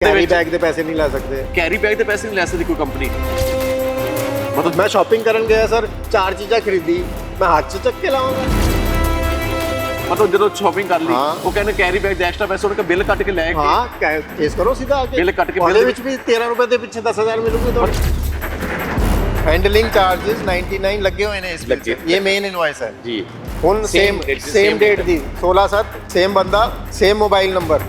Carry bag ਦੇ ਪੈਸੇ ਨਹੀਂ ਲੈ ਸਕਦੇ ਕੈਰੀ ਬੈਗ ਦੇ ਪੈਸੇ ਨਹੀਂ ਲੈ ਸਕਦੀ ਕੋਈ ਕੰਪਨੀ ਮਤਲਬ ਮੈਂ ਸ਼ਾਪਿੰਗ ਕਰਨ ਗਿਆ ਸਰ ਚਾਰ ਚੀਜ਼ਾਂ ਖਰੀਦੀ ਮੈਂ ਹੱਥ 'ਚ ਚੱਕ ਕੇ ਲਾਉਂਗਾ ਮਤਲਬ ਜਦੋਂ ਸ਼ਾਪਿੰਗ ਕਰ ਲਈ ਉਹ ਕਹਿੰਦੇ ਕੈਰੀ ਬੈਗ ਦੇ ਐਕਸਟਰਾ ਪੈਸੇ ਉਹਨਾਂ ਦਾ ਬਿੱਲ ਕੱਟ ਕੇ ਲੈ ਕੇ ਹਾਂ ਕੇਸ ਕਰੋ ਸਿੱਧਾ ਆ ਕੇ ਬਿੱਲ ਕੱਟ ਕੇ ਬਿੱਲ ਵਿੱਚ ਵੀ 13 ਰੁਪਏ ਦੇ ਪਿੱਛੇ 10000 ਮਿਲੂਗੇ ਤੁਹਾਨੂੰ ਹੈਂਡਲਿੰਗ ਚਾਰजेस 99 ਲੱਗੇ ਹੋਏ ਨੇ ਇਸ ਵਿੱਚ ਇਹ ਮੇਨ ਇਨਵॉइस ਹੈ ਜੀ ਹੁਣ ਸੇਮ ਸੇਮ ਡੇਟ ਦੀ 16 7 ਸੇਮ ਬੰਦਾ ਸੇਮ ਮੋਬਾਈਲ ਨੰਬਰ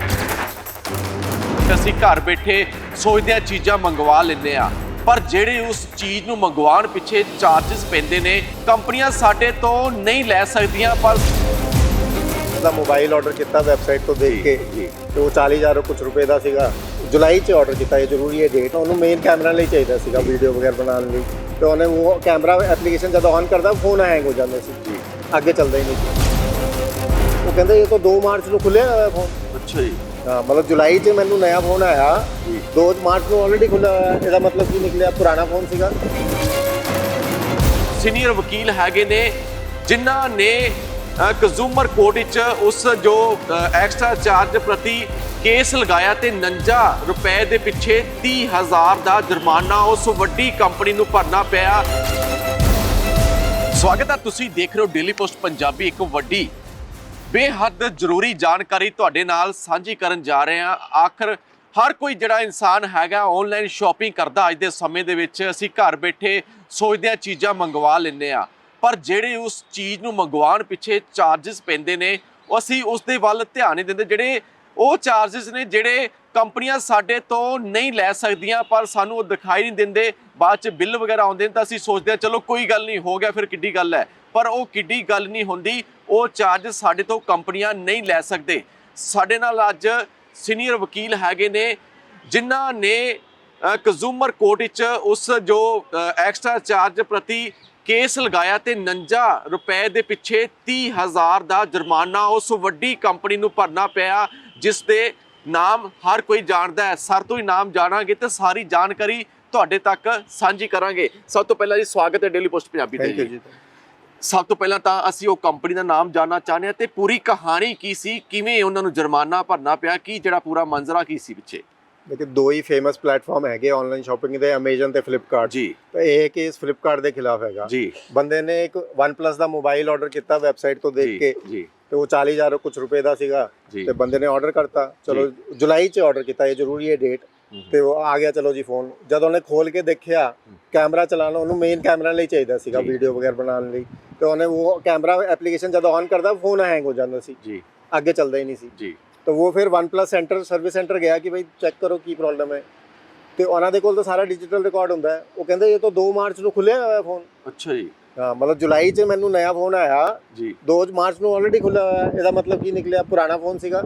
ਅਸੀਂ ਘਰ ਬੈਠੇ ਸੋਚਦੇ ਆ ਚੀਜ਼ਾਂ ਮੰਗਵਾ ਲੈਂਦੇ ਆ ਪਰ ਜਿਹੜੇ ਉਸ ਚੀਜ਼ ਨੂੰ ਮੰਗਵਾਉਣ ਪਿੱਛੇ ਚਾਰजेस ਪੈਂਦੇ ਨੇ ਕੰਪਨੀਆਂ ਸਾਡੇ ਤੋਂ ਨਹੀਂ ਲੈ ਸਕਦੀਆਂ ਪਰ ਦਾ ਮੋਬਾਈਲ ਆਰਡਰ ਕੀਤਾ ਵੈਬਸਾਈਟ ਤੋਂ ਦੇਖ ਕੇ ਜੀ। ਤੇ ਉਹ 40000 ਕੁਝ ਰੁਪਏ ਦਾ ਸੀਗਾ। ਜੁਲਾਈ 'ਚ ਆਰਡਰ ਕੀਤਾ ਇਹ ਜ਼ਰੂਰੀ ਹੈ ਡੇਟ ਉਹਨੂੰ ਮੇਨ ਕੈਮਰਾ ਲਈ ਚਾਹੀਦਾ ਸੀਗਾ ਵੀਡੀਓ ਵਗੈਰਾ ਬਣਾਉਣ ਲਈ। ਤੇ ਉਹਨੇ ਉਹ ਕੈਮਰਾ ਐਪਲੀਕੇਸ਼ਨ ਜਦੋਂ ਔਨ ਕਰਦਾ ਫੋਨ ਹੈਂਗ ਹੋ ਜਾਂਦਾ ਸੀ। ਜੀ। ਅੱਗੇ ਚੱਲਦਾ ਹੀ ਨਹੀਂ ਉਹ ਕਹਿੰਦੇ ਇਹ ਤਾਂ 2 ਮਾਰਚ ਨੂੰ ਖੁੱਲਿਆ ਹੋਇਆ ਫੋਨ ਅੱਛਾ ਜੀ। ਹਾਂ, ਮਤਲਬ ਜੁਲਾਈ 'ਚ ਮੈਨੂੰ ਨਵਾਂ ਫੋਨ ਆਇਆ। 2 ਮਾਰਚ ਨੂੰ ਆਲਰੇਡੀ ਖੁੱਲਿਆ ਹੋਇਆ, ਇਹਦਾ ਮਤਲਬ ਕੀ ਨਿਕਲਿਆ? ਪੁਰਾਣਾ ਫੋਨ ਸੀਗਾ। ਸੀਨੀਅਰ ਵਕੀਲ ਹੈਗੇ ਨੇ, ਜਿਨ੍ਹਾਂ ਨੇ ਕੰਜ਼ੂਮਰ ਕੋਰਟ ਵਿੱਚ ਉਸ ਜੋ ਐਕਸਟਰਾ ਚਾਰਜ ਪ੍ਰਤੀ ਕੇਸ ਲਗਾਇਆ ਤੇ 49 ਰੁਪਏ ਦੇ ਪਿੱਛੇ 30000 ਦਾ ਜੁਰਮਾਨਾ ਉਸ ਵੱਡੀ ਕੰਪਨੀ ਨੂੰ ਭਰਨਾ ਪਿਆ। ਸਵਾਗਤ ਹੈ, ਤੁਸੀਂ ਦੇਖ ਰਹੇ ਹੋ ਡੇਲੀ ਪੋਸਟ ਪੰਜਾਬੀ, ਇੱਕ ਵੱਡੀ ਬੇਹੱਦ ਜ਼ਰੂਰੀ ਜਾਣਕਾਰੀ ਤੁਹਾਡੇ ਨਾਲ ਸਾਂਝੀ ਕਰਨ ਜਾ ਰਹੇ ਹਾਂ। ਆਖਰ ਹਰ ਕੋਈ ਜਿਹੜਾ ਇਨਸਾਨ ਹੈਗਾ ਆਨਲਾਈਨ ਸ਼ਾਪਿੰਗ ਕਰਦਾ ਅੱਜ ਦੇ ਸਮੇਂ ਦੇ ਵਿੱਚ, ਅਸੀਂ ਘਰ ਬੈਠੇ ਸੋਚਦੇ ਆ ਚੀਜ਼ਾਂ ਮੰਗਵਾ ਲੈਂਦੇ ਆ ਪਰ ਜਿਹੜੇ ਉਸ ਚੀਜ਼ ਨੂੰ ਮੰਗਵਾਉਣ ਪਿੱਛੇ ਚਾਰजेस ਪੈਂਦੇ ਨੇ ਅਸੀਂ ਉਸ ਦੇ ਵੱਲ ਧਿਆਨ ਨਹੀਂ ਦਿੰਦੇ। ਜਿਹੜੇ ਉਹ ਚਾਰजेस ਨੇ, ਜਿਹੜੇ ਕੰਪਨੀਆਂ ਸਾਡੇ ਤੋਂ ਨਹੀਂ ਲੈ ਸਕਦੀਆਂ, ਪਰ ਸਾਨੂੰ ਉਹ ਦਿਖਾਈ ਨਹੀਂ ਦਿੰਦੇ, ਬਾਅਦ ਚ ਬਿੱਲ ਵਗੈਰਾ ਆਉਂਦੇ ਨੇ, ਤਾਂ ਅਸੀਂ ਸੋਚਦੇ ਆ ਚਲੋ ਕੋਈ ਗੱਲ ਨਹੀਂ, ਹੋ ਗਿਆ, ਫਿਰ ਕਿੱਡੀ ਗੱਲ ਹੈ। ਪਰ ਉਹ ਕਿੱਡੀ ਗੱਲ ਨਹੀਂ ਹੁੰਦੀ। ਉਹ ਚਾਰਜ ਸਾਡੇ ਤੋਂ ਕੰਪਨੀਆਂ ਨਹੀਂ ਲੈ ਸਕਦੇ। ਸਾਡੇ ਨਾਲ ਅੱਜ ਸੀਨੀਅਰ ਵਕੀਲ ਹੈਗੇ ਨੇ ਜਿਨ੍ਹਾਂ ਨੇ ਕੰਜ਼ੂਮਰ ਕੋਰਟ ਵਿੱਚ ਉਸ ਜੋ ਐਕਸਟਰਾ ਚਾਰਜ ਪ੍ਰਤੀ ਕੇਸ ਲਗਾਇਆ ਤੇ 49 ਰੁਪਏ ਦੇ ਪਿੱਛੇ 30000 ਦਾ ਜੁਰਮਾਨਾ ਉਸ ਵੱਡੀ ਕੰਪਨੀ ਨੂੰ ਭਰਨਾ ਪਿਆ ਜਿਸ ਦੇ ਨਾਮ ਹਰ ਕੋਈ ਜਾਣਦਾ ਹੈ। ਸਰ ਤੋਂ ਹੀ ਨਾਮ ਜਾਣਾਂਗੇ ਤੇ ਸਾਰੀ ਜਾਣਕਾਰੀ ਤੁਹਾਡੇ ਤੱਕ ਸਾਂਝੀ ਕਰਾਂਗੇ। ਸਭ ਤੋਂ ਪਹਿਲਾਂ ਜੀ ਸਵਾਗਤ ਹੈ ਡੇਲੀ ਪੋਸਟ ਪੰਜਾਬੀ ਤੇ ਜੀ। ਸਭ ਤੋਂ ਪਹਿਲਾਂ ਤਾਂ ਅਸੀਂ ਉਹ ਕੰਪਨੀ ਦਾ ਨਾਮ ਜਾਨਣਾ ਚਾਹੁੰਦੇ ਹਾਂ ਤੇ ਪੂਰੀ ਕਹਾਣੀ ਕੀ ਸੀ? ਕਿਵੇਂ ਉਹਨਾਂ ਨੂੰ ਜੁਰਮਾਨਾ ਭਰਨਾ ਪਿਆ? ਕੀ ਜਿਹੜਾ ਪੂਰਾ ਮੰਜ਼ਰਾ ਕੀ ਸੀ ਪਿੱਛੇ? ਦੇਖੋ ਦੋ ਹੀ ਫੇਮਸ ਪਲੇਟਫਾਰਮ ਹੈਗੇ ਆਨਲਾਈਨ ਸ਼ਾਪਿੰਗ ਦੇ Amazon ਤੇ Flipkart ਜੀ। ਤਾਂ ਇਹ ਕੇਸ Flipkart ਦੇ ਖਿਲਾਫ ਹੈਗਾ। ਜੀ। ਬੰਦੇ ਨੇ ਇੱਕ OnePlus ਦਾ ਮੋਬਾਈਲ ਆਰਡਰ ਕੀਤਾ ਵੈਬਸਾਈਟ ਤੋਂ ਦੇਖ ਕੇ। ਜੀ। ਤੇ ਉਹ 40000 ਕੁਝ ਰੁਪਏ ਦਾ ਸੀਗਾ। ਤੇ ਬੰਦੇ ਨੇ ਆਰਡਰ ਕਰਤਾ। ਚਲੋ ਜੁਲਾਈ 'ਚ ਆਰਡਰ ਕੀਤਾ। ਇਹ ਜ਼ਰੂਰੀ ਹੈ ਡੇਟ। ਤੇ ਉਹ ਆ ਗਿਆ ਚਲੋ ਜੀ ਫੋਨ ਜਦੋਂ ਉਹਨੇ ਖੋਲ ਕੇ ਦੇਖਿਆ ਕੈਮਰਾ ਚਲਾਉਣਾ ਉਹਨੂੰ ਮੇਨ ਕੈਮਰਾ ਲਈ ਚਾਹੀਦਾ ਸੀਗਾ। ਵੀਡੀਓ ਵਗੈਰਾ ਬਣਾਉਣ ਲਈ। ਤੇ ਉਹਨੇ ਉਹ ਕੈਮਰਾ ਐਪਲੀਕੇਸ਼ਨ ਜਦੋਂ ਔਨ ਕਰਦਾ ਫੋਨ ਹੈਂਗ ਹੋ ਜਾਂਦਾ ਸੀ। ਜੀ। ਅੱਗੇ ਚੱਲਦਾ ਹੀ ਨਹੀਂ ਸੀ। ਜੀ। ਤਾਂ ਉਹ ਫਿਰ OnePlus ਸੈਂਟਰ ਸਰਵਿਸ ਸੈਂਟਰ ਗਿਆ ਕਿ ਭਾਈ ਚੈੱਕ ਕਰੋ ਕੀ ਪ੍ਰੋਬਲਮ ਹੈ। ਤੇ ਉਹਨਾਂ ਦੇ ਕੋਲ ਤਾਂ ਸਾਰਾ ਡਿਜੀਟਲ ਰਿਕਾਰਡ ਹੁੰਦਾ ਹੈ। ਉਹ ਕਹਿੰਦੇ ਇਹ ਤਾਂ 2 ਮਾਰਚ ਨੂੰ ਖੁੱਲਿਆ ਹੋਇਆ ਫੋਨ ਅੱਛਾ ਜੀ। ਹਾਂ ਮਤਲਬ ਜੁਲਾਈ 'ਚ ਮੈਨੂੰ ਨਵਾਂ ਫੋਨ ਆਇਆ। ਜੀ। 2 ਮਾਰਚ ਨੂੰ ਆਲਰੇਡੀ ਖੁੱਲਿਆ ਹੋਇਆ। ਇਹਦਾ ਮਤਲਬ ਕੀ ਨਿਕਲਿਆ? ਪੁਰਾਣਾ ਫੋਨ ਸੀਗਾ।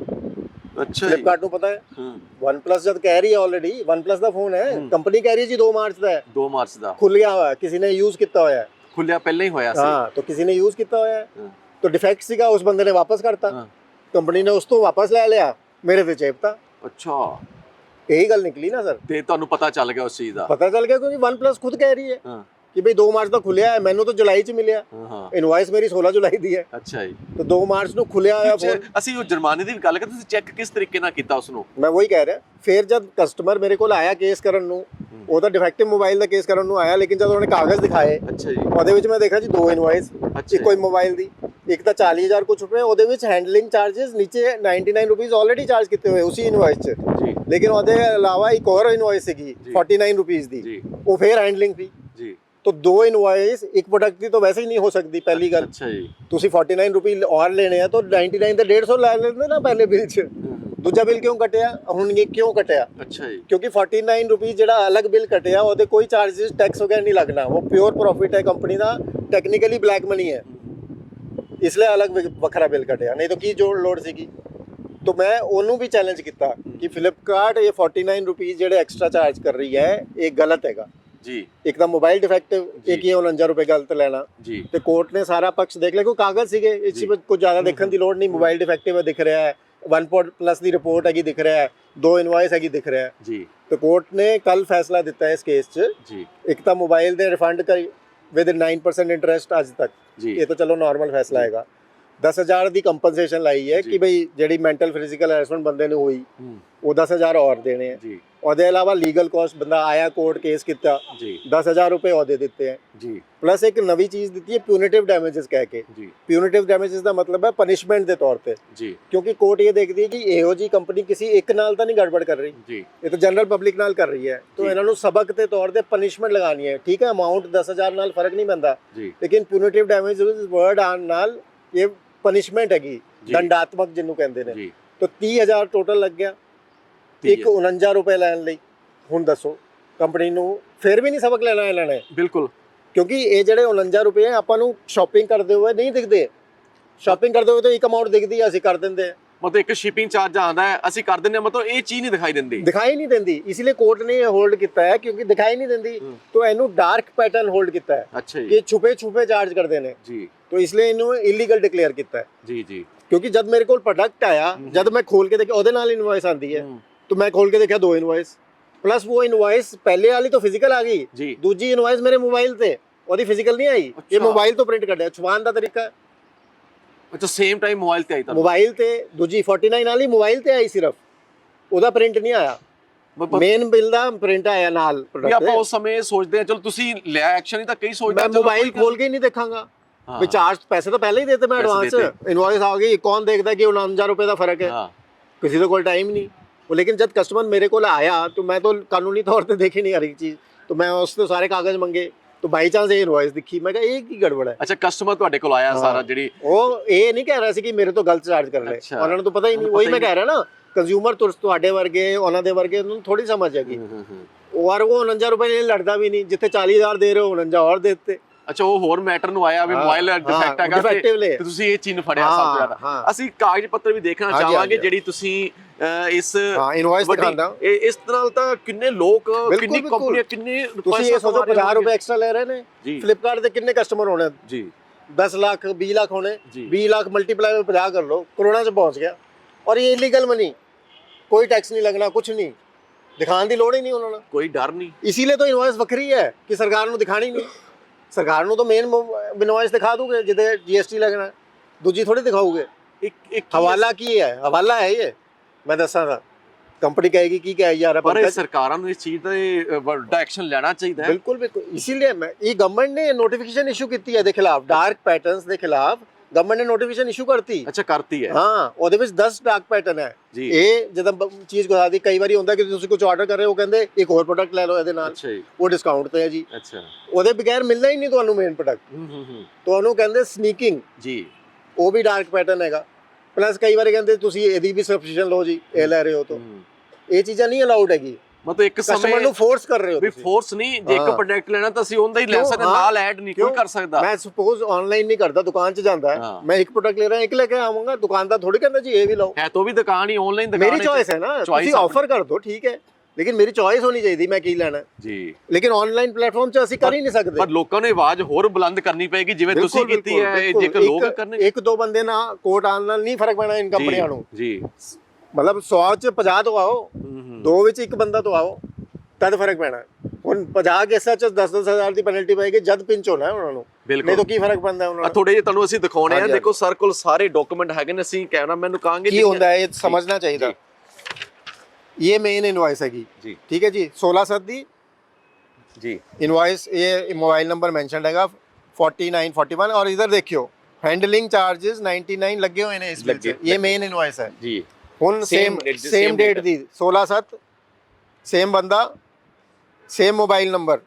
ਅੱਛਾ ਜੀ। ਫਲਿੱਪਕਾਰਟ ਨੂੰ ਪਤਾ ਹੈ? ਹਾਂ। OnePlus ਜਦ ਕਹਿ ਰਹੀ ਹੈ ਆਲਰੇਡੀ OnePlus ਦਾ ਫੋਨ ਹੈ। ਕੰਪਨੀ ਕਹਿ ਰਹੀ ਹੈ ਜੀ 2 ਮਾਰਚ ਦਾ ਹੈ। 2 ਮਾਰਚ ਦਾ। ਖੁੱਲ ਗਿਆ ਹੋਇਆ ਹੈ, ਕਿਸੇ ਨੇ ਯੂਜ਼ ਕੀਤਾ ਹੋਇਆ ਹੈ। ਖੁੱਲਿਆ ਪਹਿਲਾਂ ਹੀ ਹੋਇਆ ਸੀ। ਹਾਂ ਤਾਂ ਕਿਸੇ ਨੇ ਯੂਜ਼ ਕੀਤਾ ਹੋਇਆ ਹੈ। ਹਾਂ। ਤਾਂ ਡਿਫੈਕਟ ਸੀਗਾ ਉਸ ਬੰਦੇ ਨੇ ਵਾਪਸ ਕਰਤਾ। ਹਾਂ। ਕੰਪਨੀ ਨੇ ਉਸ ਤੋਂ ਵਾਪਸ ਲੈ ਲਿਆ ਮੇਰੇ ਤੇ ਚੇਪਤਾ। ਅੱਛਾ। ਇਹੀ ਗੱਲ ਨਿਕਲੀ ਨਾ ਸਰ ਤੇ ਤੁਹਾਨੂੰ ਪਤਾ ਚੱਲ ਗਿਆ ਉਸ ਚੀਜ਼ ਦਾ? ਪਤਾ ਚੱਲ ਗਿਆ ਕਿਉਂਕਿ OnePlus ਖੁਦ ਕਹਿ ਰਹੀ ਹੈ। ਹਾਂ। ਕਿ ਭਈ 2 ਮਾਰਚ ਦਾ ਖੁੱਲਿਆ ਹੈ ਮੈਨੂੰ ਤਾਂ ਜੁਲਾਈ 'ਚ ਮਿਲਿਆ। ਹਾਂ ਇਨਵਾਇਸ ਮੇਰੀ 16 ਜੁਲਾਈ ਦੀ ਹੈ। ਅੱਛਾ ਜੀ। ਤਾਂ 2 ਮਾਰਚ ਨੂੰ ਖੁੱਲਿਆ ਹੋਇਆ ਫੋਨ ਅਸੀਂ ਉਹ ਜੁਰਮਾਨੇ ਦੀ ਵੀ ਗੱਲ ਕਰਦੇ ਤੁਸੀਂ ਚੈੱਕ ਕਿਸ ਤਰੀਕੇ ਨਾਲ ਕੀਤਾ ਉਸ ਨੂੰ ਮੈਂ ਵਹੀ ਕਹਿ ਰਿਹਾ ਫਿਰ ਜਦ ਕਸਟਮਰ ਮੇਰੇ ਕੋਲ ਆਇਆ ਕੇਸ ਕਰਨ ਨੂੰ ਉਹ ਤਾਂ ਡਿਫੈਕਟਿਵ ਮੋਬਾਈਲ ਦਾ ਕੇਸ ਕਰਨ ਨੂੰ ਆਇਆ ਲੇਕਿਨ ਜਦ ਉਹਨੇ ਕਾਗਜ਼ ਦਿਖਾਏ ਅੱਛਾ ਜੀ। ਉਹਦੇ ਵਿੱਚ ਮੈਂ ਦੇਖਿਆ ਜੀ ਦੋ ਇਨਵਾਇਸ ਇੱਕੋ ਹੀ ਮੋਬਾਈਲ ਦੀ ਇੱਕ ਤਾਂ 40000 ਕੁਝ ਰੁਪਏ ਉਹਦੇ ਵਿੱਚ ਹੈਂਡਲਿੰਗ ਚਾਰजेस ਨੀਚੇ 99 ਰੁਪੀਸ ਆਲਰੇਡੀ ਚਾਰਜ ਕੀਤੇ ਹੋਏ ਉਸੇ ਇਨਵਾਇਸ 'ਚ। ਜੀ। ਲੇਕਿਨ ਉਹਦੇ ਇਲਾਵਾ ਇੱਕ ਹੋਰ ਇਨਵਾਇਸ ਸੀਗੀ ਜੀ। 49 ਰੁਪੀਸ ਦੀ। ਉਹ ਫਿਰ ਹੈਂਡਲਿੰਗ ਫੀ तो दो इनवॉइस एक प्रोडक्ट की तो वैसे ही नहीं हो सकती पहली ਗੱਲ। ਅੱਛਾ ਜੀ। ਤੁਸੀਂ 49 ਰੁਪਏ ਔਰ ਲੈਣੇ ਆ ਤਾਂ 99 ਤੇ 150 ਲੈ ਲੈਂਦੇ ਨਾ ਪਹਿਲੇ ਬਿੱਲ 'ਚ। ਦੂਜਾ ਬਿੱਲ ਕਿਉਂ ਕਟਿਆ? ਹੁਣ ਇਹ ਕਿਉਂ ਕਟਿਆ? ਅੱਛਾ ਜੀ। ਕਿਉਂਕਿ 49 ਰੁਪਏ ਜਿਹੜਾ ਅਲੱਗ ਬਿੱਲ ਕਟਿਆ ਉਹਦੇ ਕੋਈ ਚਾਰजेस ਟੈਕਸ ਵਗੈਰਾ ਨਹੀਂ ਲੱਗਣਾ। ਉਹ ਪਿਓਰ ਪ੍ਰੋਫਿਟ ਹੈ ਕੰਪਨੀ ਦਾ ਟੈਕਨੀਕਲੀ ਬਲੈਕ ਮਨੀ ਹੈ। ਇਸ ਲਈ ਅਲੱਗ ਵੱਖਰਾ ਬਿੱਲ ਕਟਿਆ। ਨਹੀਂ ਤਾਂ ਕੀ ਜੋੜ ਲੋੜ ਸੀਗੀ? ਤਾਂ ਮੈਂ ਉਹਨੂੰ ਵੀ ਚੈਲੰਜ ਕੀਤਾ ਕਿ ਫਲਿਪਕਾਰਟ ਇਹ 49 ਰੁਪਏ ਜਿਹੜੇ ਐਕਸਟਰਾ ਚਾਰਜ ਕਰ ਰਹੀ ਹੈ ਇਹ ਗਲਤ ਹੈਗਾ। ਜੀ। ਇੱਕ ਤਾਂ ਮੋਬਾਈਲ ਡਿਫੈਕਟਿਵ ਇਹ 49 ਰੁਪਏ ਗਲਤ ਲੈਣਾ। ਜੀ। ਤੇ ਕੋਰਟ ਨੇ ਸਾਰਾ ਪਕਸ਼ ਦੇਖ ਲਿਆ ਕੋਈ ਕਾਗਜ਼ ਸੀਗੇ? ਇਸ। ਵਿੱਚ ਕੁਝ ਜ਼ਿਆਦਾ ਦੇਖਣ ਦੀ ਲੋੜ ਨਹੀਂ ਮੋਬਾਈਲ ਡਿਫੈਕਟਿਵ ਦਿਖ ਰਿਹਾ ਹੈ 1 ਪਲੱਸ ਦੀ ਰਿਪੋਰਟ ਹੈਗੀ ਦਿਖ ਰਿਹਾ ਹੈ ਦੋ ਇਨਵਾਇਸ ਹੈਗੀ ਦਿਖ ਰਿਹਾ ਹੈ। ਜੀ। ਤੇ ਕੋਰਟ ਨੇ ਕੱਲ ਫੈਸਲਾ ਦਿੱਤਾ ਇਸ ਕੇਸ 'ਚ। ਜੀ। ਇੱਕ ਤਾਂ ਮੋਬਾਈਲ ਦੇ ਰਿਫੰਡ ਕਰੀ ਵਿਦ 9% ਇੰਟਰਸਟ ਅੱਜ ਤੱਕ। ਇਹ ਤਾਂ ਚਲੋ ਨਾਰਮਲ ਫੈਸਲਾ ਹੈਗਾ। 10000 ਦੀ ਕੰਪਨਸੇਸ਼ਨ ਲਾਈ ਹੈ ਕਿ ਭਈ ਜਿਹੜੀ ਮੈਂਟਲ ਫਿਜ਼ੀਕਲ ਹਰੈਸਮੈਂਟ ਬੰਦੇ ਨੂੰ ਹੋਈ ਉਹ 10000 ਹੋਰ ਦੇਣੇ ਆ। ਜੀ। ਉਹਦੇ ਇਲਾਵਾ ਲੀਗਲ ਕਾਸਟ ਬੰਦਾ ਆਇਆ ਕੋਰਟ ਕੇਸ ਕੀਤਾ ਜੀ। 10000 ਰੁਪਏ ਉਹਦੇ ਦਿੱਤੇ ਹੈ ਜੀ। ਪਲੱਸ ਇੱਕ ਨਵੀਂ ਚੀਜ਼ ਦਿੱਤੀ ਹੈ ਪਿਊਨਿਟਿਵ ਡੈਮੇजेस ਕਹਿ ਕੇ। ਜੀ। ਪਿਊਨਿਟਿਵ ਡੈਮੇजेस ਦਾ ਮਤਲਬ ਹੈ ਪਨਿਸ਼ਮੈਂਟ ਦੇ ਤੌਰ ਤੇ। ਜੀ। ਕਿਉਂਕਿ ਕੋਰਟ ਇਹ ਦੇਖਦੀ ਹੈ ਕਿ ਇਹੋ ਜੀ ਕੰਪਨੀ ਕਿਸੇ ਇੱਕ ਨਾਲ ਤਾਂ ਨਹੀਂ ਗੜਬੜ ਕਰ ਰਹੀ। ਜੀ। ਇਹ ਤਾਂ ਜਨਰਲ ਪਬਲਿਕ ਨਾਲ ਕਰ ਰਹੀ ਹੈ। ਤਾਂ ਇਹਨਾਂ ਨੂੰ ਸਬਕ ਦੇ ਤੌਰ ਤੇ ਪਨਿਸ਼ਮੈਂਟ ਲਗਾਣੀ ਹੈ। ਠੀਕ ਹੈ ਅਮਾਉਂਟ 10000 ਨਾਲ ਫ਼ਰਕ ਨਹੀਂ ਪੈਂਦਾ। ਲੇਕਿਨ ਪਿਊਨਿਟਿਵ ਡੈਮੇजेस ਵਰਡ ਆਨ ਨਾਲ ਇਹ ਪਨਿਸ਼ਮੈਂਟ ਹੈਗੀ। ਦੰਡਾਤਮਕ ਜਿਹਨੂੰ ਕਹਿੰਦੇ ਨੇ। ਤਾਂ 30000 ਟੋਟਲ ਲੱਗ ਗਿਆ। ਇੱਕ 49 ਰੁਪਏ ਲੈਣ ਲਈ। ਹੁਣ ਦੱਸੋ ਕੰਪਨੀ ਨੂੰ ਫਿਰ ਵੀ ਨਹੀਂ ਸਬਕ ਲੈਣਾ ਨੇ ਬਿਲਕੁਲ। ਕਿਉਂਕਿ ਇਹ ਜਿਹੜੇ 49 ਰੁਪਏ ਆ, ਆਪਾਂ ਨੂੰ ਸ਼ਾਪਿੰਗ ਕਰਦੇ ਹੋਏ ਨਹੀਂ ਦਿਖਦੇ। ਸ਼ਾਪਿੰਗ ਕਰਦੇ ਹੋਏ ਤਾਂ ਇੱਕ ਅਮਾਉਂਟ ਦਿਖਦੀ ਹੈ ਅਸੀਂ ਕਰ ਦਿੰਦੇ ਹਾਂ। ਮਤਲਬ ਇੱਕ ਸ਼ਿਪਿੰਗ ਚਾਰਜ ਆਉਂਦਾ ਹੈ ਅਸੀਂ ਕਰ ਦਿੰਦੇ ਮਤਲਬ ਇਹ ਚੀਜ਼ ਨਹੀਂ ਦਿਖਾਈ ਦਿੰਦੀ। ਦਿਖਾਈ ਨਹੀਂ ਦਿੰਦੀ। ਇਸ ਲਈ ਕੋਰਟ ਨੇ ਇਹ ਹੋਲਡ ਕੀਤਾ ਹੈ ਕਿਉਂਕਿ ਦਿਖਾਈ ਨਹੀਂ ਦਿੰਦੀ। ਤਾਂ ਇਹਨੂੰ ਡਾਰਕ ਪੈਟਰਨ ਹੋਲਡ ਕੀਤਾ ਹੈ ਅੱਛਾ ਜੀ। ਕਿ ਛੁਪੇ ਛੁਪੇ ਚਾਰਜ ਕਰਦੇ ਨੇ। ਜੀ। तो इसलिए इन्होंने इलीगल डिक्लेयर ਕੀਤਾ ਹੈ। ਜੀ ਜੀ। ਕਿਉਂਕਿ ਜਦ ਮੇਰੇ ਕੋਲ ਪ੍ਰੋਡਕਟ ਆਇਆ ਜਦ ਮੈਂ ਖੋਲ ਕੇ ਦੇਖਿਆ ਉਹਦੇ ਨਾਲ ਇਨਵੌਇਸ ਆਂਦੀ ਹੈ। ਤਾਂ ਮੈਂ ਖੋਲ ਕੇ ਦੇਖਿਆ ਦੋ ਇਨਵੌਇਸ ਪਲੱਸ ਉਹ ਇਨਵੌਇਸ ਪਹਿਲੇ ਵਾਲੀ ਤਾਂ ਫਿਜ਼ੀਕਲ ਆ ਗਈ। ਦੂਜੀ ਇਨਵੌਇਸ ਮੇਰੇ ਮੋਬਾਈਲ ਤੇ। ਉਹਦੀ ਫਿਜ਼ੀਕਲ ਨਹੀਂ ਆਈ। ਇਹ ਮੋਬਾਈਲ ਤੋਂ ਪ੍ਰਿੰਟ ਕੱਢਿਆ। ਛੁਪਾਉਣ ਦਾ ਤਰੀਕਾ ਅੱਛਾ ਸੇਮ ਟਾਈਮ ਮੋਬਾਈਲ ਤੇ ਆਈ ਤਾਂ ਮੋਬਾਈਲ ਤੇ ਦੂਜੀ 49 ਵਾਲੀ ਮੋਬਾਈਲ ਤੇ ਆਈ ਸਿਰਫ। ਉਹਦਾ ਪ੍ਰਿੰਟ ਨਹੀਂ ਆਇਆ। ਮੇਨ ਬਿੱਲ ਦਾ ਪ੍ਰਿੰਟ ਆਇਆ ਨਾਲ ਪ੍ਰੋਡਕਟ ਆਪਾਂ ਉਸ ਸਮੇਂ ਸੋਚਦੇ ਆ ਚਲੋ ਤੁਸੀਂ ਲਿਆ ਐਕਸ਼ਨ ਹੀ ਤਾਂ ਕਈ ਸੋਚਦੇ ਮੈਂ ਮੋਬਾਈਲ ਖੋਲ ਕੇ ਨਹੀਂ ਦੇਖਾਂਗਾ। ਵੀ ਚਾਰਜ ਪੈਸੇ ਤਾਂ ਪਹਿਲਾਂ ਹੀ ਦੇਤੇ ਮੈਂ ਐਡਵਾਂਸ ਇਨਵॉइस ਆ ਗਈ ਕੌਣ ਦੇਖਦਾ ਕਿ 49 ਰੁਪਏ ਦਾ ਫ਼ਰਕ ਹੈ? ਕਿਸੇ ਦੇ ਕੋਲ ਟਾਈਮ ਨਹੀਂ। ਉਹ ਲੇਕਿਨ ਜਦ ਕਸਟਮਰ ਮੇਰੇ ਕੋਲ ਆਇਆ ਤਾਂ ਮੈਂ ਤਾਂ ਕਾਨੂੰਨੀ ਤੌਰ ਤੇ ਦੇਖੀ ਨਹੀਂ ਹਰ ਇੱਕ ਚੀਜ਼। ਤਾਂ ਮੈਂ ਉਸ ਤੋਂ ਸਾਰੇ ਕਾਗਜ਼ ਮੰਗੇ। ਤਾਂ ਬਾਈ ਚਾਂਸ ਇਹ ਇਨਵੌਇਸ ਦਿਖੀ। ਮੈਂ ਕਿਹਾ ਇਹ ਕੀ ਗੜਬੜ ਹੈ? ਅੱਛਾ ਕਸਟਮਰ ਤੁਹਾਡੇ ਕੋਲ ਆਇਆ ਸਾਰਾ ਜਿਹੜੀ ਉਹ ਇਹ ਨਹੀਂ ਕਹਿ ਰਿਹਾ ਸੀ ਕਿ ਮੇਰੇ ਤੋਂ ਗਲਤ ਚਾਰਜ ਕਰ ਲੈ ਉਹਨਾਂ ਨੂੰ ਤਾਂ ਪਤਾ ਹੀ ਨਹੀਂ। ਉਹੀ ਮੈਂ ਕਹਿ ਰਿਹਾ ਨਾ ਕੰਜ਼ਿਊਮਰ ਤੁਹਾਡੇ ਵਰਗੇ ਉਹਨਾਂ ਦੇ ਵਰਗੇ ਨੂੰ ਥੋੜੀ ਸਮਝ ਹੈਗੀ। ਔਰ ਉਹ 49 ਰੁਪਏ ਲਈ ਲੜਦਾ ਵੀ ਨਹੀਂ। ਜਿੱਥੇ 40000 ਦੇ ਰਹੇ ਹੋ 49 ਹੋਰ ਦੇ ਦਿੱਤੇ। ਅੱਛਾ ਉਹ ਹੋਰ ਮੈਟਰ ਨੂੰ ਆਇਆ ਵੀ ਮੋਬਾਈਲ ਡਿਫੈਕਟ ਹੈਗਾ ਤੇ ਤੁਸੀਂ ਇਹ ਚਿੰਨ ਫੜਿਆ ਸਭ ਤੋਂ ਜ਼ਿਆਦਾ। ਅਸੀਂ ਕਾਗਜ਼ ਪੱਤਰ ਵੀ ਦੇਖਣਾ ਚਾਹਾਂਗੇ ਜਿਹੜੀ ਤੁਸੀਂ ਇਸ ਇਨਵੌਇਸ ਦਿਖਾਉਂਦਾ। ਇਸ ਤਰ੍ਹਾਂ ਤਾਂ ਕਿੰਨੇ ਲੋਕ ਕਿੰਨੀ ਕੰਪਨੀਆਂ ਕਿੰਨੇ ਤੁਸੀਂ ਇਹ ਸੋਚੋ 50 ਰੁਪਏ ਐਕਸਟਰਾ ਲੈ ਰਹੇ ਨੇ। ਫਲਿੱਪਕਾਰਟ ਦੇ ਕਿੰਨੇ ਕਸਟਮਰ ਹੋਣੇ? ਜੀ। 10 ਲੱਖ 20 ਲੱਖ ਹੋਣੇ। 20 ਲੱਖ ਮਲਟੀਪਲਾਈ ਬਾਈ 50 ਕਰ ਲਓ। ਕਰੋਨਾ ਚ ਪਹੁੰਚ ਗਿਆ। ਔਰ ਇਹ ਇਲੀਗਲ ਮਨੀ ਕੋਈ ਟੈਕਸ ਨਹੀਂ ਲੱਗਣਾ ਕੁਝ ਨਹੀਂ। ਦਿਖਾਉਣ ਦੀ ਲੋੜ ਹੀ ਨਹੀਂ ਉਹਨਾਂ ਨੂੰ। ਕੋਈ ਡਰ ਨਹੀਂ। ਇਸੀਲੇ ਤਾਂ ਇਨਵੌਇਸ ਵੱਖਰੀ ਹੈ ਕਿ ਸਰਕਾਰ ਨੂੰ ਦਿਖਾਣੀ ਨਹੀਂ। ਸਰਕਾਰ ਨੂੰ ਤਾਂ ਮੇਨ ਬਿਨੋਇਸ ਦਿਖਾ ਦੂਗੇ ਜਿਹਦੇ ਜੀਐਸਟੀ ਲੱਗਣਾ। ਦੂਜੀ ਥੋੜੀ ਦਿਖਾਓਗੇ ਇੱਕ ਇੱਕ ਹਵਾਲਾ ਕੀ ਹੈ? ਹਵਾਲਾ ਹੈ ਇਹ। ਮੈਂ ਦੱਸਾਂਗਾ ਕੰਪਨੀ ਕਹੇਗੀ ਕੀ ਕਹੇ ਯਾਰ ਪਰ ਸਰਕਾਰਾਂ ਨੂੰ ਇਸ ਚੀਜ਼ ਦਾ ਵੱਡਾ ਐਕਸ਼ਨ ਲੈਣਾ ਚਾਹੀਦਾ ਬਿਲਕੁਲ ਬਿਲਕੁਲ। ਇਸੇ ਲਈ ਮੈਂ ਇਹ ਗਵਰਨਮੈਂਟ ਨੇ ਨੋਟੀਫਿਕੇਸ਼ਨ ਇਸ਼ੂ ਕੀਤੀ ਹੈ ਦੇ ਖਿਲਾਫ। ਡਾਰਕ ਪੈਟਰਨਸ ਦੇ ਖਿਲਾਫ ਗਵਰਨਮੈਂਟ ਨੇ ਨੋਟੀਫਿਕੇਸ਼ਨ ਇਸ਼ੂ ਕਰਤੀ। ਅੱਛਾ ਕਰਤੀ ਹੈ। ਹਾਂ ਉਹਦੇ ਵਿੱਚ 10 ਡਾਰਕ ਪੈਟਰਨ ਹੈ। ਇਹ ਜਦੋਂ ਚੀਜ਼ ਗੁਜ਼ਾਰਦੀ ਕਈ ਵਾਰੀ ਹੁੰਦਾ ਕਿ ਤੁਸੀਂ ਕੁਝ ਆਰਡਰ ਕਰ ਰਹੇ ਹੋ ਕਹਿੰਦੇ ਇੱਕ ਹੋਰ ਪ੍ਰੋਡਕਟ ਲੈ ਲਓ ਇਹਦੇ ਨਾਲ। ਉਹ ਡਿਸਕਾਊਂਟ ਤੇ ਹੈ ਜੀ। ਅੱਛਾ। ਉਹਦੇ ਬਗੈਰ ਮਿਲਣਾ ਹੀ ਨਹੀਂ ਤੁਹਾਨੂੰ ਮੇਨ ਪ੍ਰੋਡਕਟ ਹੂੰ ਹੂੰ ਹੂੰ। ਤੁਹਾਨੂੰ ਕਹਿੰਦੇ ਸਨੀਕਿੰਗ ਜੀ। ਉਹ ਵੀ ਡਾਰਕ ਪੈਟਰਨ ਹੈਗਾ। ਪਲੱਸ ਕਈ ਵਾਰੀ ਕਹਿੰਦੇ ਤੁਸੀਂ ਇਹਦੀ ਵੀ ਸਬਸਕ੍ਰਿਪਸ਼ਨ ਲਓ ਜੀ ਇਹ ਲੈ ਰਹੇ ਹੋ ਤਾਂ। ਇਹ ਚੀਜ਼ਾਂ ਨਹੀਂ ਅਲਾਉਡ ਹੈਗੀ। ਮਤਲਬ ਇੱਕ ਕਸਟਮਰ ਸਮੇਂ ਨੂੰ ਫੋਰਸ ਕਰ ਰਹੇ ਹੋ ਵੀ ਤੁਸੀਂ ਫੋਰਸ ਨਹੀਂ ਜੇ ਇੱਕ ਹਾਂ। ਪ੍ਰੋਡਕਟ ਲੈਣਾ ਤਾਂ ਅਸੀਂ ਉਹਦਾ ਹੀ ਲੈ ਕਿਉਂ? ਸਕਦੇ ਹਾਂ। ਨਾਲ ਐਡ ਨਹੀਂ ਕੋਈ ਕਿਉਂ? ਕਰ ਸਕਦਾ ਮੈਂ ਸਪੋਜ਼ ਆਨਲਾਈਨ ਨਹੀਂ ਕਰਦਾ ਦੁਕਾਨ 'ਚ ਜਾਂਦਾ ਹਾਂ। ਹੈ ਮੈਂ ਇੱਕ ਪ੍ਰੋਡਕਟ ਲੈ ਰਿਹਾ ਇੱਕ ਲੈ ਕੇ ਆਵਾਂਗਾ ਦੁਕਾਨਦਾਰ ਥੋੜੀ ਕਹਿੰਦਾ ਜੀ ਇਹ ਵੀ ਲਓ ਹੈ ਤਾਂ ਵੀ ਦੁਕਾਨ ਹੀ ਆਨਲਾਈਨ ਦੁਕਾਨ ਮੇਰੀ ਚੋਇਸ ਹੈ ਨਾ choice ਤੁਸੀਂ ਆਪਣੀ। ਆਫਰ ਕਰ ਦਿਓ ਠੀਕ ਹੈ ਲੇਕਿਨ ਮੇਰੀ ਚੋਇਸ ਹੋਣੀ ਚਾਹੀਦੀ ਮੈਂ ਕੀ ਲੈਣਾ ਹੈ। ਜੀ ਲੇਕਿਨ ਆਨਲਾਈਨ ਪਲੇਟਫਾਰਮ 'ਚ ਅਸੀਂ ਕਰ ਹੀ ਨਹੀਂ ਸਕਦੇ ਪਰ ਲੋਕਾਂ ਨੂੰ ਆਵਾਜ਼ ਹੋਰ ਬੁਲੰਦ ਕਰਨੀ ਪਏਗੀ ਜਿਵੇਂ ਤੁਸੀਂ ਬਿਲਕੁਲ, ਕੀਤੀ ਹੈ ਬਿਲਕੁਲ, ਜੇਕਰ ਲੋਕ ਇੱਕ- ਕਰਨੇ ਇੱਕ ਦੋ ਬੰਦੇ ਨਾਲ ਕੋਟ ਆਉਣ ਨਾਲ ਨਹੀਂ ਫ਼ਰਕ ਪੈਣਾ ਇਨ ਕੰਪਨੀਆਂ ਨੂੰ ਜੀ ਮਤਲਬ 100 ਚ 50 ਤੋਂ ਆਓ ਹੂੰ ਹੂੰ ਦੋ ਵਿੱਚ ਇੱਕ ਬੰਦਾ ਤੋਂ ਆਓ ਤਦ ਫ਼ਰਕ ਪੈਣਾ। ਹੁਣ 50 ਕੇਸਾਂ ਚ 10-10000 ਦੀ ਪੈਨਲਟੀ ਪਏਗੀ ਜਦ ਪਿੰਚ ਹੋਣਾ ਉਹਨਾਂ ਨੂੰ। ਨਹੀਂ ਤਾਂ ਕੀ ਫ਼ਰਕ ਪੈਂਦਾ ਉਹਨਾਂ ਨੂੰ? ਥੋੜੇ ਜਿਹਾ ਤੁਹਾਨੂੰ ਅਸੀਂ ਦਿਖਾਉਣੇ ਆ। ਦੇਖੋ ਸਰ ਕੋਲ ਸਾਰੇ ਡਾਕੂਮੈਂਟ ਹੈਗੇ ਨੇ ਅਸੀਂ ਕਹਿਣਾ ਮੈਨੂੰ ਕਹਾਂਗੇ ਕੀ ਹੁੰਦਾ ਹੈ ਇਹ ਸਮਝਣਾ ਚਾਹੀਦਾ। ये मेन इनवॉइस है जी ठीक है जी सोलह सत दी जी इनवॉइस ये मोबाइल नंबर मेंशन रहेगा फोर्टी नाइन फोर्टी वन और इधर देखियो हैंडलिंग चार्जेस नाइन्टी नाइन लगे हुए हैं इस लगे, ये मेन इनवॉइस है जी ਹੁਣ ਸੇਮ ਸੇਮ ਡੇਟ ਦੀ 16 7 ਸੇਮ ਬੰਦਾ ਸੇਮ ਮੋਬਾਈਲ ਨੰਬਰ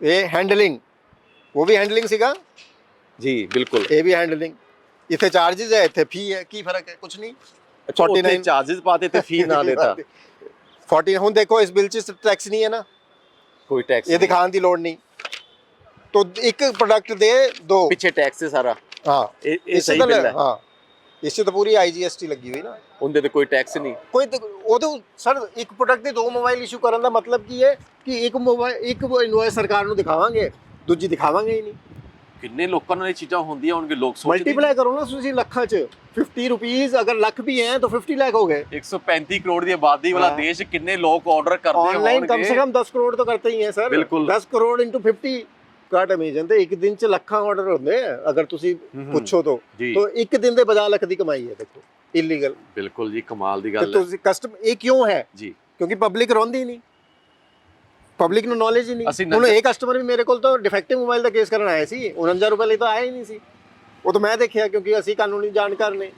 ਇਹ ਹੈਂਡਲਿੰਗ ਉਹ ਵੀ ਹੈਂਡਲਿੰਗ ਸੀਗਾ? ਜੀ ਬਿਲਕੁਲ। ਇਹ ਵੀ ਹੈਂਡਲਿੰਗ ਇੱਥੇ ਚਾਰजेस ਹੈ ਇੱਥੇ ਫੀ ਹੈ ਕੀ ਫ਼ਰਕ ਹੈ? ਕੁਝ ਨਹੀਂ। 49 ਚਾਰजेस ਪਾਤੇ ਤੇ ਫੀ ਨਾ ਦੇਤਾ। 40 ਹੁਣ ਦੇਖੋ ਇਸ ਬਿਲ 'ਚ ਟੈਕਸ ਨਹੀਂ ਹੈ ਨਾ। ਕੋਈ ਟੈਕਸ ਇਹ ਦਿਖਾਉਣ ਦੀ ਲੋੜ ਨਹੀਂ। ਤੋਂ ਇੱਕ ਪ੍ਰੋਡਕਟ ਦੇ ਦੋ। ਪਿੱਛੇ ਟੈਕਸ ਸਾਰਾ। ਹਾਂ ਇਹ ਸਹੀ ਬਿਲ ਹੈ। ਹਾਂ। ਇਸ 'ਚ ਤਾਂ ਪੂਰੀ ਆਈਜੀਐਸਟੀ ਲੱਗੀ ਹੋਈ ਨਾ। ਉਹਦੇ ਤੇ ਕੋਈ ਟੈਕਸ ਨਹੀਂ। ਕੋਈ ਤੇ- ਉਦੋਂ ਸਰ ਇੱਕ ਪ੍ਰੋਡਕਟ ਦੇ ਦੋ ਮੋਬਾਈਲ ਇਸ਼ੂ ਕਰਨ ਦਾ ਮਤਲਬ ਕੀ ਹੈ ਕਿ ਇੱਕ ਮੋਬਾਈਲ ਇੱਕ ਇਨਵੋਇਸ ਸਰਕਾਰ ਨੂੰ ਦਿਖਾਵਾਂਗੇ ਦੂਜੀ ਦਿਖਾਵਾਂਗੇ ਹੀ ਨਹੀਂ। ਕਿੰਨੇ ਲੋਕਾਂ ਨੂੰ ਇਹ ਚੀਜ਼ਾਂ ਹੁੰਦੀਆਂ ਹੋਣਗੇ ਲੋਕ ਸੋਚਦੇ ਮਲਟੀਪਲਾਈ ਕਰੋ ਨਾ ਤੁਸੀਂ ਲੱਖਾਂ 'ਚ। 50 ਰੁਪਏ ਅਗਰ ਲੱਖ ਵੀ ਹੈ ਤਾਂ 50 ਲੱਖ ਹੋ ਗਏ। 135 ਕਰੋੜ ਦੀ ਆਬਾਦੀ ਵਾਲਾ ਹਾਂ। ਦੇਸ਼ ਕਿੰਨੇ ਲੋਕ ਆਰਡਰ ਕਰਦੇ ਆਨਲਾਈਨ ਕਮ ਸੇ ਹੋਣਗੇ। ਕਮ 10 ਕਰੋੜ तो करते ही हैं सर ਬਿਲਕੁਲ। 10 ਕਰੋੜ 50 ਫਲਿੱਪਕਾਰਟ ਅਮੇਜ਼ਨ ਤੇ ਇੱਕ ਦਿਨ ਚ ਲੱਖਾਂ ਆਰਡਰ ਹੁੰਦੇ ਆ ਅਗਰ ਤੁਸੀਂ। ਪੁੱਛੋ ਤਾਂ। ਤਾਂ ਇੱਕ ਦਿਨ ਦੇ 50 ਲੱਖ ਦੀ ਕਮਾਈ ਹੈ ਦੇਖੋ ਇਲੀਗਲ ਬਿਲਕੁਲ ਜੀ ਕਮਾਲ ਦੀ ਗੱਲ ਹੈ। ਤੁਸੀਂ ਕਸਟਮ ਇਹ ਕਿਉਂ ਹੈ? ਜੀ। ਕਿਉਂਕਿ ਪਬਲਿਕ ਰੋਂਦੀ ਹੀ ਨਹੀਂ। ਪਬਲਿਕ ਨੂੰ ਨੌਲੇਜ ਹੀ ਨਹੀਂ। ਹੁਣ ਇਹ ਕਸਟਮਰ ਵੀ ਮੇਰੇ ਕੋਲ ਤਾਂ ਡਿਫੈਕਟਿਵ ਮੋਬਾਈਲ ਦਾ ਕੇਸ ਕਰਨ ਆਇਆ ਸੀ। 49 ਰੁਪਏ ਲਈ ਤਾਂ ਆਇਆ ਹੀ ਨਹੀਂ ਸੀ। ਉਹ ਤਾਂ ਮੈਂ ਦੇਖਿਆ ਕਿਉਂਕਿ ਅਸੀਂ ਕਾਨੂੰਨੀ ਜਾਣਕਾਰ ਨੇ।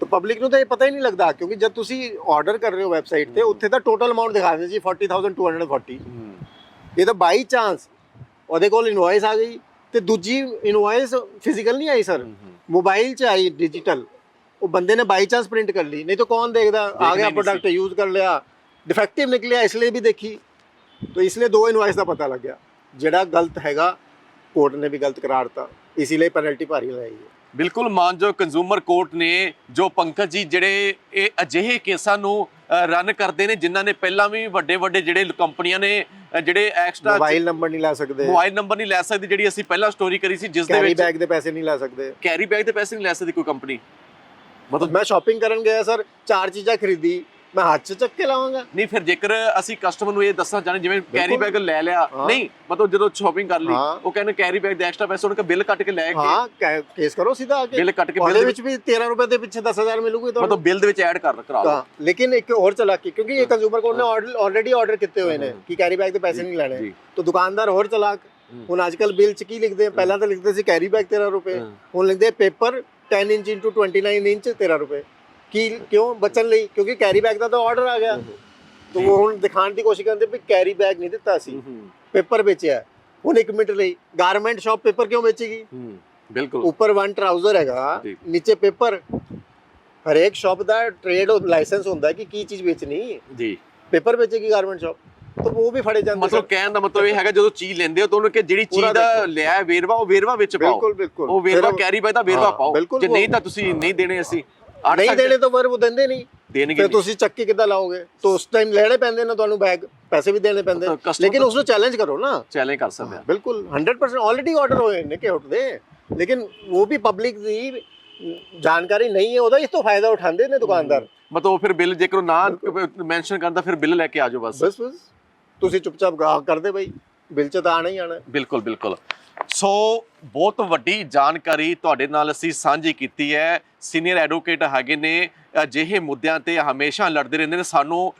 ਤਾਂ ਪਬਲਿਕ ਨੂੰ ਤਾਂ ਇਹ ਪਤਾ ਹੀ ਨਹੀਂ ਲੱਗਦਾ ਕਿਉਂਕਿ ਜਦ ਤੁਸੀਂ ਆਰਡਰ ਕਰ ਰਹੇ ਹੋ ਵੈਬਸਾਈਟ ਤੇ ਉੱਥੇ ਤਾਂ ਟੋਟਲ ਅਮਾਉਂਟ ਦਿਖਾ ਦਿੰਦੇ ਜੀ 40240 ਇਹ ਤਾਂ ਬਾਈ ਚਾਂਸ ਉਹਦੇ ਕੋਲ ਇਨਵੌਇਸ ਆ ਗਈ ਤੇ ਦੂਜੀ ਇਨਵੌਇਸ ਫਿਜ਼ੀਕਲ ਨਹੀਂ ਆਈ ਸਰ ਮੋਬਾਈਲ 'ਚ ਆਈ ਡਿਜੀਟਲ ਉਹ ਬੰਦੇ ਨੇ ਬਾਈ ਚਾਂਸ ਪ੍ਰਿੰਟ ਕਰ ਲਈ। ਨਹੀਂ ਤਾਂ ਕੌਣ ਦੇਖਦਾ? ਆ ਗਿਆ ਪ੍ਰੋਡਕਟ ਯੂਜ਼ ਕਰ ਲਿਆ। ਡਿਫੈਕਟਿਵ ਨਿਕਲਿਆ ਇਸ ਲਈ ਵੀ ਦੇਖੀ। ਤਾਂ ਇਸ ਲਈ ਦੋ ਇਨਵੌਇਸ ਦਾ ਪਤਾ ਲੱਗਿਆ। ਜਿਹੜਾ ਗਲਤ ਹੈਗਾ ਕੋਰਟ ਨੇ ਵੀ ਗਲਤ ਕਰਾਰ ਦਿੱਤਾ। ਇਸ ਲਈ ਪੈਨਲਟੀ ਭਾਰੀ ਲਾਈ ਹੈ। ਬਿਲਕੁਲ ਮਾਨਜੋ ਕੰਜ਼ੂਮਰ ਕੋਰਟ ਨੇ ਜੋ ਪੰਕਜ ਜੀ ਜਿਹੜੇ ਇਹ ਅਜਿਹੇ ਕੇਸਾਂ ਨੂੰ ਰਨ ਕਰਦੇ ਨੇ ਜਿਨ੍ਹਾਂ ਨੇ ਪਹਿਲਾਂ ਵੀ ਵੱਡੇ ਵੱਡੇ ਜਿਹੜੇ ਕੰਪਨੀਆਂ ਨੇ ਜਿਹੜੇ ਐਕਸਟਰਾ ਮੋਬਾਈਲ ਨੰਬਰ ਨਹੀਂ ਲੈ ਸਕਦੇ। ਮੋਬਾਈਲ ਨੰਬਰ ਨਹੀਂ ਲੈ ਸਕਦੀ ਜਿਹੜੀ ਅਸੀਂ ਪਹਿਲਾਂ ਸਟੋਰੀ ਕਰੀ ਸੀ ਜਿਸ ਦੇ ਕੈਰੀ ਵਿੱਚ ਬੈਗ ਦੇ ਪੈਸੇ ਨਹੀਂ ਲੈ ਸਕਦੇ। ਕੈਰੀ ਬੈਗ ਦੇ ਪੈਸੇ ਨਹੀਂ ਲੈ ਸਕਦੀ ਕੋਈ ਕੰਪਨੀ ਮਤਲਬ ਮੈਂ ਸ਼ਾਪਿੰਗ ਕਰਨ ਗਿਆ ਸਰ ਚਾਰ ਚੀਜ਼ਾਂ ਖਰੀਦੀ। ਮੈਂ ਹੱਥ 'ਚ ਚੱਕ ਕੇ ਲਾਵਾਂਗਾ। ਨਹੀਂ ਫਿਰ ਜੇਕਰ ਅਸੀਂ ਕਸਟਮਰ ਨੂੰ ਇਹ ਦੱਸਣਾ ਚਾਹਨੇ ਜਿਵੇਂ ਕੈਰੀ। ਬੈਗ ਲੈ ਲਿਆ। ਨਹੀਂ ਮਤਲਬ ਜਦੋਂ ਸ਼ਾਪਿੰਗ ਕਰ ਲਈ। ਉਹ ਕਹਿੰਦੇ ਕੈਰੀ ਬੈਗ ਦੇ ਐਕਸਟਰਾ ਪੈਸੇ ਉਹਨਾਂ ਕੇ ਬਿੱਲ ਕੱਟ ਕੇ ਲੈ ਕੇ। ਹਾਂ ਕੇਸ ਕਰੋ ਸਿੱਧਾ ਆ ਕੇ। ਬਿੱਲ ਕੱਟ ਕੇ ਬਿੱਲ ਵਿੱਚ ਵੀ 13 ਰੁਪਏ ਦੇ ਪਿੱਛੇ 10000 ਮਿਲੂਗੀ ਤੁਹਾਨੂੰ। ਮਤਲਬ ਬਿੱਲ ਦੇ ਵਿੱਚ ਐਡ ਕਰ ਕਰਾ ਲਓ। ਲੇਕਿਨ ਇੱਕ ਹੋਰ ਚਲਾਕੀ ਕਿਉਂਕਿ ਇਹ ਕੰਜ਼ੂਮਰ ਕੋਡ ਨੇ ਆਲਰੇਡੀ ਆਰਡਰ ਕੀਤੇ ਹੋਏ ਨੇ ਕਿ ਕੈਰੀ ਬੈਗ ਦੇ ਪੈਸੇ ਨਹੀਂ ਲੈਣੇ। ਤਾਂ ਦੁਕਾਨਦਾਰ ਹੋਰ ਚਲਾਕ। ਹੁਣ ਅੱਜਕੱਲ ਬਿੱਲ 'ਚ ਕੀ ਲਿਖਦੇ ਆ? ਪਹਿਲਾਂ ਤਾਂ ਲਿਖਦੇ ਸੀ ਕੈਰੀ ਬੈਗ 13 ਰੁਪਏ। ਹੁਣ ਲਿਖਦੇ ਪੇਪਰ 10 ਇੰਚ ਇਨਟੂ 29 ਇੰਚ 13 ਰੁਪਏ। ਕੀ ਕਿਉਂ ਬਚਣ ਲਈ? ਕਿਉਂਕਿ ਕੈਰੀ ਬੈਗ ਦਾ ਤਾਂ ਆਰਡਰ ਆ ਗਿਆ। ਤਾਂ ਉਹ ਹੁਣ ਦਿਖਾਉਣ ਦੀ ਕੋਸ਼ਿਸ਼ ਕਰਦੇ ਵੀ ਕੈਰੀ ਬੈਗ ਨਹੀਂ ਦਿੱਤਾ ਸੀ। ਪੇਪਰ ਵੇਚਿਆ। ਹੁਣ ਇੱਕ ਮਿੰਟ ਲਈ ਗਾਰਮੈਂਟ ਸ਼ਾਪ ਪੇਪਰ ਕਿਉਂ ਵੇਚੇਗੀ? ਹੂੰ ਬਿਲਕੁਲ। ਉੱਪਰ ਵਨ ਟਰਾਊਜ਼ਰ ਹੈਗਾ। ਨੀਚੇ ਪੇਪਰ। ਹਰੇਕ ਸ਼ਾਪ ਦਾ ਟ੍ਰੇਡ ਲਾਇਸੈਂਸ ਹੁੰਦਾ ਕਿ ਕੀ ਚੀਜ਼ ਵੇਚਣੀ। ਜੀ। ਪੇਪਰ ਵੇਚੇਗੀ ਗਾਰਮੈਂਟ ਸ਼ਾਪ ਤਾਂ ਉਹ ਵੀ ਫੜੇ ਜਾਂਦੇ ਮਤਲਬ ਕਹਿਣ ਦਾ ਮਤਲਬ ਇਹ ਹੈਗਾ ਜਦੋਂ ਚੀਜ਼ ਲੈਂਦੇ ਹੋ ਤਾਂ ਉਹਨੂੰ ਕਿ ਜਿਹੜੀ ਚੀਜ਼ ਦਾ। ਲਿਆ ਵੇਰਵਾ ਉਹ ਵੇਰਵਾ ਵਿੱਚ ਪਾਓ। ਬਿਲਕੁਲ ਬਿਲਕੁਲ। ਉਹ ਵੇਰਵਾ ਕੈਰੀ ਬੈਗ ਦਾ ਵੇਰਵਾ ਪਾਓ। ਜੇ ਨਹੀਂ ਤਾਂ ਤੁਸੀਂ ਨਹੀਂ ਦੇਣੇ ਅਸੀਂ। ਨਹੀਂ ਦੇਣੇ ਤਾਂ ਫਿਰ ਦਿੰਦੇ ਨਹੀਂ। ਦੇਣਗੇ ਤੁਸੀਂ ਚੱਕੀ ਕਿੱਦਾਂ ਲਾਓਗੇ? ਤਾਂ ਉਸ ਟਾਈਮ ਲੈਣੇ ਪੈਂਦੇ ਨੇ ਤੁਹਾਨੂੰ ਬੈਗ ਪੈਸੇ ਵੀ ਦੇਣੇ ਪੈਂਦੇ। ਲੇਕਿਨ ਉਸ ਨੂੰ ਚੈਲੰਜ ਕਰੋ ਨਾ। ਚੈਲੰਜ ਕਰ ਸਕਦੇ ਆ। ਬਿਲਕੁਲ। 100% ਆਲਰੇਡੀ ਆਰਡਰ ਹੋਏ ਨੇ ਕਿ ਉੱਠਦੇ ਲੇਕਿਨ ਉਹ ਵੀ ਪਬਲਿਕ ਦੀ ਜਾਣਕਾਰੀ ਨਹੀਂ ਹੈ ਉਹਦਾ ਇਸ ਤੋਂ ਫਾਇਦਾ ਉਠਾਉਂਦੇ ਨੇ ਦੁਕਾਨਦਾਰ। ਮਤਲਬ ਫਿਰ ਬਿੱਲ ਜੇਕਰ ਉਹ ਨਾ ਮੈਂਸ਼ਨ ਕਰਦਾ ਫਿਰ ਬਿੱਲ ਲੈ ਕੇ ਆਜੋ ਬਸ। ਤੁਸੀਂ ਚੁੱਪਚਾਪ ਗਾਹਕ ਕਰਦੇ ਬਈ। ਬਿਲ ਚ ਤਾਂ ਆਣਾ ਹੀ ਆਣਾ। ਬਿਲਕੁਲ ਬਿਲਕੁਲ। ਸੋ ਬਹੁਤ ਵੱਡੀ ਜਾਣਕਾਰੀ ਤੁਹਾਡੇ ਨਾਲ ਅਸੀਂ ਸਾਂਝੀ ਕੀਤੀ ਹੈ। ਸੀਨੀਅਰ ਐਡਵੋਕੇਟ ਹੈਗੇ ਨੇ, ਅਜਿਹੇ ਮੁੱਦਿਆਂ ਤੇ ਹਮੇਸ਼ਾ ਲੜਦੇ ਰਹਿੰਦੇ ਨੇ। ਸਾਨੂੰ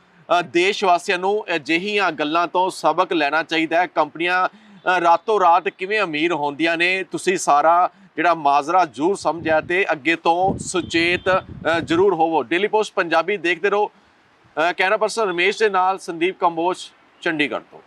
ਦੇਸ਼ ਵਾਸੀਆਂ ਨੂੰ ਅਜਿਹੀਆਂ ਗੱਲਾਂ ਤੋਂ ਸਬਕ ਲੈਣਾ ਚਾਹੀਦਾ ਹੈ। ਕੰਪਨੀਆਂ ਰਾਤੋਂ ਰਾਤ ਕਿਵੇਂ ਅਮੀਰ ਹੁੰਦੀਆਂ ਨੇ, ਤੁਸੀਂ ਸਾਰਾ ਜਿਹੜਾ ਮਾਜ਼ਰਾ ਜ਼ਰੂਰ ਸਮਝਿਆ ਤੇ ਅੱਗੇ ਤੋਂ ਸੁਚੇਤ ਜ਼ਰੂਰ ਹੋਵੋ। ਡੇਲੀ ਪੋਸਟ ਪੰਜਾਬੀ ਦੇਖਦੇ ਰਹੋ। ਕੈਮਰਾ ਪਰਸਨ ਰਮੇਸ਼ ਦੇ ਨਾਲ ਸੰਦੀਪ ਕੰਬੋਜ, ਚੰਡੀਗੜ੍ਹ ਤੋਂ।